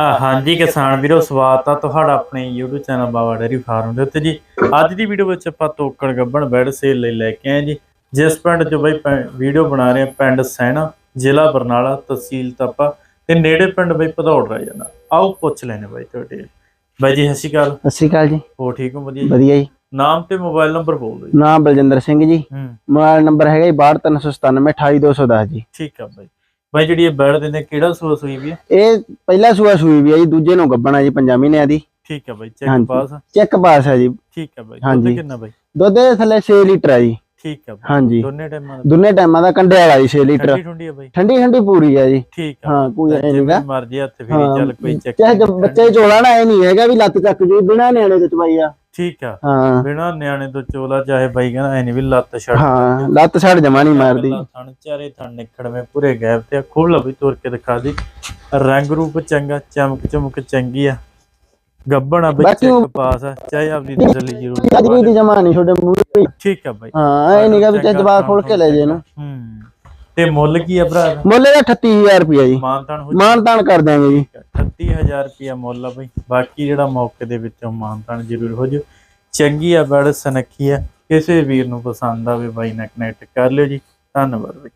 ਆ ਹਾਂਜੀ ਕਿਸਾਨ ਵੀਰੋ ਸਵਾਗਤ ਆ ਤੁਹਾਡਾ ਆਪਣੇ YouTube channel Baba dairy farm ਦੇ ਉੱਤੇ ਜੀ। ਅੱਜ ਦੀ ਵੀਡੀਓ ਵਿੱਚ ਆਪਾਂ ਤੋਕੜ ਗੱਬਣ ਬੈਡ ਸੇਲ ਲਈ ਲੈ ਕੇ ਆਏ ਜੀ। ਜਿਸ ਪਿੰਡ 'ਚ ਬਈ ਵੀਡੀਓ ਬਣਾ ਰਹੇ ਆ ਪਿੰਡ ਸੈਣਾ ਜ਼ਿਲ੍ਹਾ ਬਰਨਾਲਾ ਤਹਿਸੀਲ ਤਪਾ ਤੇ ਨੇੜੇ ਪਿੰਡ ਬਈ ਭਦੌੜ ਰਹਿ ਜਾਂਦਾ। ਆਓ ਪੁੱਛ ਲੈਣੇ ਬਾਈ ਤੁਹਾਡੇ। ਬਾਈ ਜੀ ਸਤਿ ਸ਼੍ਰੀ ਅਕਾਲ। ਸਤਿ ਸ਼੍ਰੀ ਅਕਾਲ ਜੀ। ਹੋ ਠੀਕ ਹੋ? ਵਧੀਆ ਜੀ? ਵਧੀਆ ਜੀ। ਨਾਮ ਤੇ ਮੋਬਾਈਲ ਨੰਬਰ ਬੋਲ ਦਿਓ ਨਾਮ ਬਲਜਿੰਦਰ ਸਿੰਘ ਜੀ। ਮੋਬਾਈਲ ਨੰਬਰ ਹੈਗਾ ਜੀ 62397 28210 ਜੀ। ਠੀਕ ਆ ਬਾਈ। ਬਾਈ ਜਿਹੜੀ ਇਹ ਬੈਡ ਦਿੰਦੇ ਕਿਹੜਾ ਸੂਆ ਸੂਈ ਵੀ ਹੈ ਇਹ ਪਹਿਲਾ ਸੂਆ ਸੂਈ ਵੀ ਹੈ ਜੀ ਦੂਜੇ ਨੂੰ ਗੱਬਣਾ ਜੀ ਪੰਜਾਂ ਮਹੀਨਿਆਂ ਦੀ। ਠੀਕ ਆ ਬਾਈ ਚੈੱਕ ਹਾਂਜੀ। ਪਾਸ ਚੈੱਕ ਪਾਸ ਹੈ ਜੀ। ਠੀਕ ਆ ਬਾਈ ਦੁੱਧ ਹਾਂਜੀ। ਕਿੰਨਾ ਬਾਈ? ਦੁੱਧ ਦੇ ਥੱਲੇ 6 ਲੀਟਰ ਹੈ ਜੀ। ਠੀਕ ਬਾਈ। ਹਾਂਜੀ। ਦੋਨੇ ਟਾਈਮਾਂ ਦਾ? ਦੋਨੇ ਟਾਈਮਾਂ ਦਾ ਕੰਡੇ ਵਾਲਾ ਜੀ 6 ਲੀਟਰ। ਠੰਡੀ ਠੰਡੀ ਆ ਬਾਈ? ਠੰਡੀ ਠੰਡੀ ਪੂਰੀ ਹੈ ਜੀ। ਠੀਕ ਆ। ਹਾਂ ਕੋਈ ਐ ਨਹੀਂਗਾ ਮਰਜ਼ੀ ਹੱਥ ਫੇਰੀ ਹਾਂ। ਚੱਲ ਕੋਈ ਚੱਕ ਚਾਹੇ ਜਦ ਬੱਚੇ ਚੋਲਾ ਨਾ ਇਹ ਨਹੀਂ ਹੈਗਾ ਵੀ ਲੱਤ ਚੱਕ ਜੂ ਬਿਨਾ ਨਿਆਣੇ ਦੇ ਚਵਾਈ ਆ। ਠੀਕ ਆ। ਹਾਂ। ਬਿਨਾ ਨਿਆਣੇ ਤੋਂ ਚੋਲਾ ਚਾਹੇ ਬਾਈ ਕਹਿੰਦਾ ਐ ਨਹੀਂ ਵੀ ਲੱਤ ਛੱਡ ਹਾਂ ਲੱਤ ਛੱਡ ਜਮਾ ਨਹੀਂ ਮਾਰਦੀ। ਥਣ ਚਾਰੇ ਥਣ ਨਿਕੜਵੇਂ ਪੂਰੇ ਗੈਪ ਤੇ ਖੋਲ ਵੀ ਤੋਰ ਕੇ ਦਿਖਾ ਦੀ। ਰੰਗ ਰੂਪ ਚੰਗਾ ਚਮਕ ਚਮਕ ਚੰਗੀ ਆ। ਗੱਬਣ ਆ ਵਿੱਚ ਇੱਕ ਪਾਸ ਆ। ਚਾਹੇ ਆਪਦੀ ਤਸੱਲੀ ਜ਼ਰੂਰ। ਅੱਜ ਵੀ ਜਮਾ ਨਹੀਂ ਠੀਕ ਆ ਬਾਈ। ਹਾਂ ਐ ਨਹੀਂਗਾ ਵੀ ਚੱਜ ਜਵਾਬ ਖੋਲ ਕੇ ਲੈ ਜੇ ਇਹਨੂੰ। ਹੂੰ। ਤੇ ਮੁੱਲ ਕੀ ਆ ਭਰਾ ਦਾ? ਮੁੱਲ ਦਾ 38000 ਰੁਪਇਆ ਜੀ। ਮਾਨਤਾਨ ਹੋ ਮਾਨ ਤਾਨ ਕਰ ਦਾਂਗੇ ਜੀ। 38000 ਰੁਪਿਆ ਮੁੱਲ ਆ ਬਈ। ਬਾਕੀ ਜਿਹੜਾ ਮੌਕੇ ਦੇ ਵਿੱਚੋਂ ਮਾਨਤਾਨ ਜ਼ਰੂਰ ਹੋ ਜਾਓ ਚੰਗੀ ਆ ਬੜ ਸਨੱਖੀ ਆ। ਕਿਸੇ ਵੀਰ ਨੂੰ ਪਸੰਦ ਆਵੇ ਬਾਈ ਨਾਲ ਕਨੈਕਟ ਕਰ ਲਿਓ ਜੀ। ਧੰਨਵਾਦ ਬਈ।